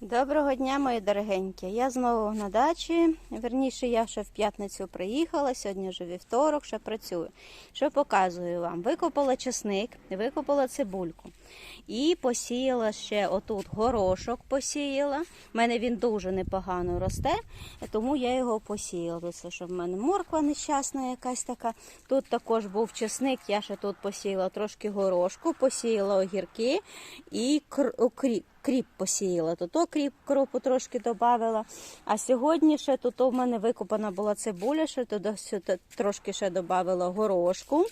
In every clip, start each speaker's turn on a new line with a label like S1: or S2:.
S1: Доброго дня, мої дорогенькі. Я знову на дачі. Верніше, я ще в п'ятницю приїхала, сьогодні вже вівторок, ще працюю. Що показую вам? Викопала чесник, викопала цибульку. І посіяла ще отут горошок посіяла. У мене він дуже непогано росте, тому я його посіяла. Все, що в мене морква нещасна якась така. Тут також був чесник, я ще тут посіяла трошки горошку, посіяла огірки і кр- окріп кріп посіяла. Тут окріп кропу трошки додавала. А сьогодні ще тут у мене викопана була цибуля, ще туди трошки ще додавала горошку.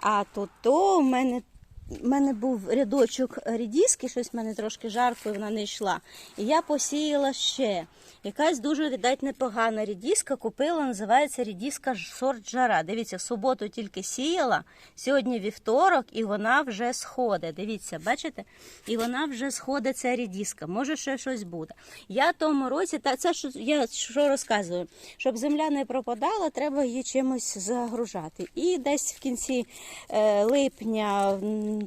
S1: А тут то у мене. У мене був рядочок рідіски, щось в мене трошки жарко, і вона не йшла. І я посіяла ще. Якась дуже, видать, непогана рідіска купила, називається рідіска сорт жара. Дивіться, в суботу тільки сіяла, сьогодні вівторок, і вона вже сходить. Дивіться, бачите? І вона вже сходить, ця рідіска. Може, ще щось буде. Я тому році, та це що я що розказую, щоб земля не пропадала, треба її чимось загружати. І десь в кінці е, липня,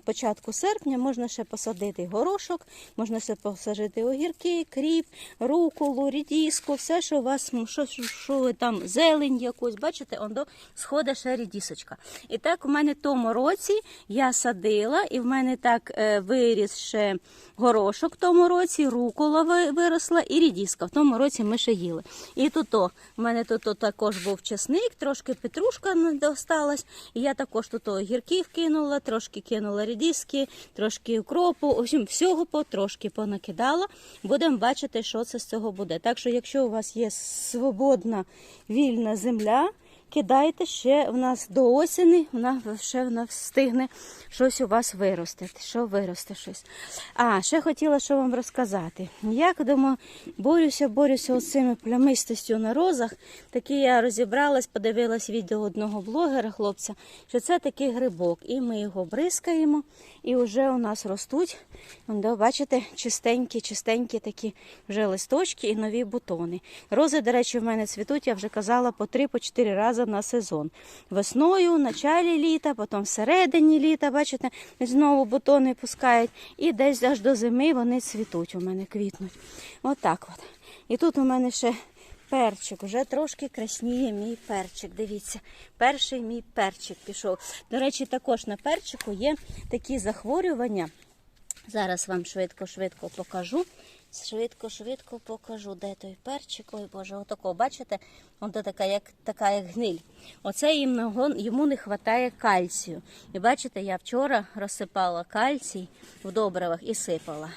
S1: початку серпня можна ще посадити горошок, можна ще посадити огірки, кріп, руколу, рідіску, все, що у вас, що, що, ви там, зелень якусь, бачите, он до сходить ще рідісочка. І так у мене в тому році я садила, і в мене так е, виріс ще горошок в тому році, рукола виросла і рідіска. В тому році ми ще їли. І тут у мене тут також був чесник, трошки петрушка досталась. І я також тут огірків кинула, трошки кинула рідіски, трошки укропу. В общем, всього потрошки понакидала. Будемо бачити, що це з цього буде. Так що, якщо у вас є свободна вільна земля, кидайте ще в нас до осені, вона ще вона встигне щось у вас виростити. Що виросте щось. А, ще хотіла що вам розказати. Як думаю, борюся, борюся з цими плямистостю на розах. Такі я розібралась, подивилась відео одного блогера, хлопця, що це такий грибок. І ми його бризкаємо, і вже у нас ростуть. Да, бачите, чистенькі, чистенькі такі вже листочки і нові бутони. Рози, до речі, в мене цвітуть, я вже казала, по 3-4 рази на сезон. Весною, в началі літа, потім всередині літа, бачите, знову бутони пускають. І десь аж до зими вони цвітуть, у мене квітнуть. Отак от. І тут у мене ще перчик, вже трошки красніє мій перчик. Дивіться, перший мій перчик пішов. До речі, також на перчику є такі захворювання. Зараз вам швидко-швидко покажу. Швидко-швидко покажу, де той перчик. Ой Боже, отако, бачите? От така, як така як гниль. Оце їм йому не вистачає кальцію. І бачите, я вчора розсипала кальцій в добривах і сипала.